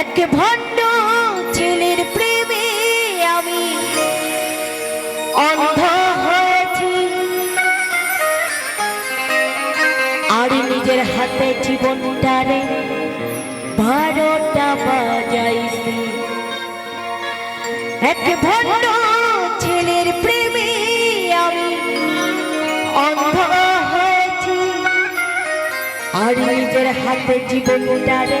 এক ভণ্ড ছেলের প্রেমে আমি অন্ধ হয়েছি। আর নিজের হাতে জীবনটারে বারোটা বাজাইছি। এক ভণ্ড ছেলের প্রেমে আমি অন্ধ হয়েছি। আর নিজের হাতে জীবনটারে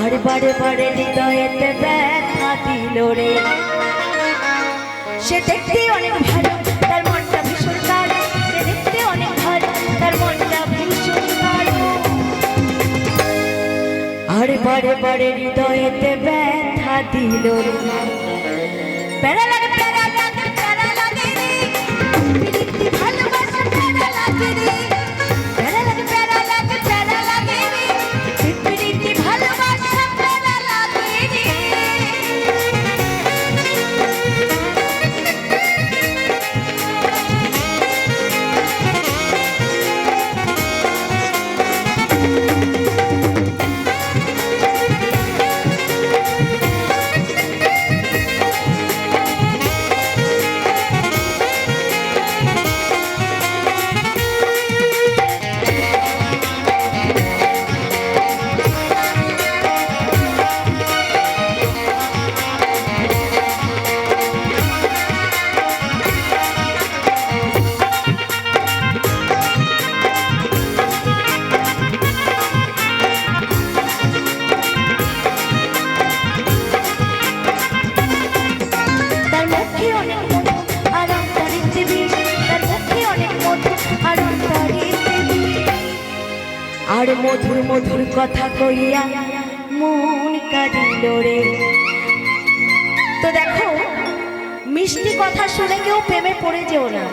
আর বারে বারে হৃদয়েতে ব্যথা দিল রে। সে দেখতে অনেক ভালো, তার মনটা ভীষণ অনেক ভালো, তার মনটা ভীষণ আর বারে বারে হৃদয়েতে ব্যথা দিল রে। প্যারা লাগে আর মধুর মধুর কথা কইয়া মন কাঁদিল রে। তো দেখো মিষ্টি কথা শুনে কেউ প্রেমে পড়ে যেও না।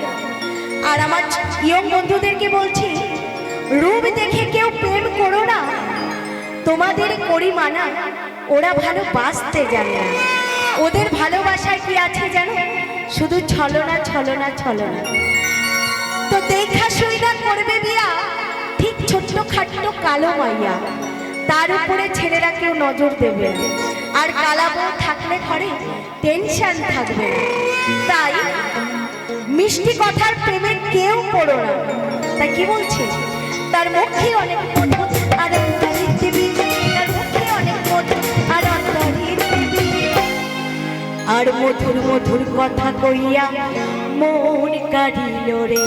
আর আমার ইয়ং বন্ধুদেরকে বলছি রূপ দেখে কেউ প্রেম করো না। তোমাদের করি মানা ওরা ভালো বাঁচতে জানে না। ওদের ভালোবাসায় কি আছে জানো? শুধু ছলনা ছলনা ছলনা। তো দেখা সুইদা করবে বিয়া, ঠিক ছোট্ট খাট্ট কালো মাইয়া। তার উপরে ছেলেরা কেউ নজর দেবে। আর কালা বউ থাকলে ঘরে টেনশন থাকবে তাই মিষ্টি কথার প্রেমে কেউ পড়ো না। তাই কি বলছে? তার মুখে অনেক মধুর মধুর কথা কইয়া মন লাগে রে।